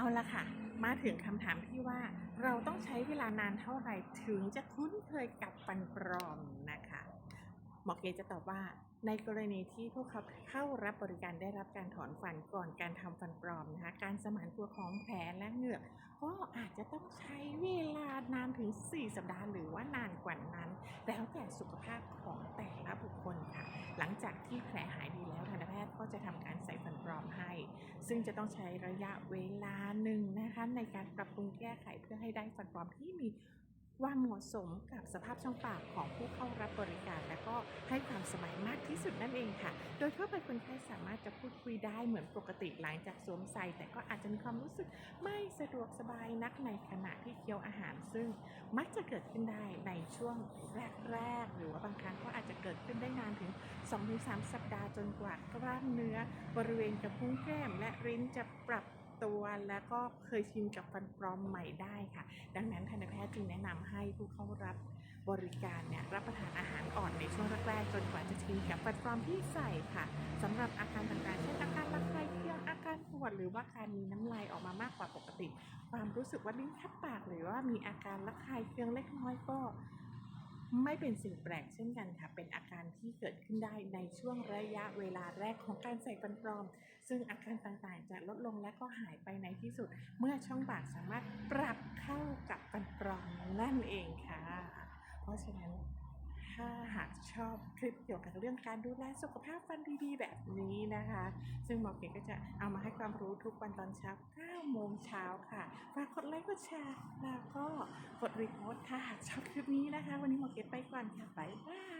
เอาละค่ะ มาถึงคำถามที่ว่าเราต้องใช้เวลานานเท่าไหร่ถึงจะคุ้นเคยกับฟันปลอมนะคะหมอเกจะตอบว่า ในกรณีที่พวกเขาเข้ารับบริการได้รับการถอนฟันก่อนการทำฟันปลอมนะคะการสมานตัวของแผลและเหงือกก็อาจจะต้องใช้เวลานานถึง 4 สัปดาห์หรือว่านานกว่านั้น แล้วแต่สุขภาพของแต่ละบุคคลค่ะ หลังจากที่แผลหายดีแล้วทันตแพทย์ก็จะทำการใส่ฟันปลอมให้ ซึ่งจะต้องใช้ระยะเวลาหนึ่งนะคะในการปรับปรุงแก้ไขเพื่อให้ได้ฟันปลอมที่มีความเหมาะสมกับสภาพช่องปากของผู้เข้ารับบริการ และก็ให้ความสมัยมากที่สุดนั่นเองค่ะ โดยทั่วไปคนไข้สามารถจะพูดคุยได้เหมือนปกติหลังจากสวมใส่ แต่ก็อาจจะมีความรู้สึกไม่สะดวกสบายนักในขณะที่เคี้ยวอาหาร ซึ่งมักจะเกิดขึ้นได้ในช่วงแรกๆหรือว่าบางครั้งก็อาจจะ กิดขึ้นได้นานถึง 2-3 สัปดาห์จนกว่ากล้ามเนื้อบริเวณกระพุ้งแก้ม และริ้นจะปรับตัวแล้วก็เคยชินกับฟันปลอมใหม่ได้ค่ะ ดังนั้นทันตแพทย์จึงแนะนำให้ผู้เข้ารับบริการเนี่ยรับประทานอาหารอ่อนในช่วงแรกๆจนกว่าจะชินกับฟันปลอมที่ใส่ค่ะสำหรับอาการต่างๆเช่นอาการระคายเคืองอาการปวดหรือว่าการมีน้ำลายออกมามากกว่าปกติ ความรู้สึกว่าลิ้นคับปากหรือว่ามีอาการระคายเคืองเล็กน้อยก็ ไม่เป็นสิ่งแปลกเช่นกันค่ะ เป็นอาการที่เกิดขึ้นได้ในช่วงระยะเวลาแรกของการใส่ฟันปลอม ซึ่งอาการต่างๆ จะลดลงและก็หายไปในที่สุด เมื่อช่องปากสามารถปรับเข้ากับฟันปลอมนั่นเองค่ะ เพราะฉะนั้น ถ้าหากชอบคลิปเกี่ยวกับเรื่องการดูแลสุขภาพฟันดีๆแบบนี้นะคะ ซึ่งหมอเก๋ก็จะเอามาให้ความรู้ทุกวันตอนเช้า 9 โมงเช้าค่ะ ฝากกดไลค์ กดแชร์ แล้วก็กดรีโพสต์ค่ะหากชอบคลิปนี้นะคะ วันนี้หมอเก๋ไปก่อนค่ะบ๊ายบาย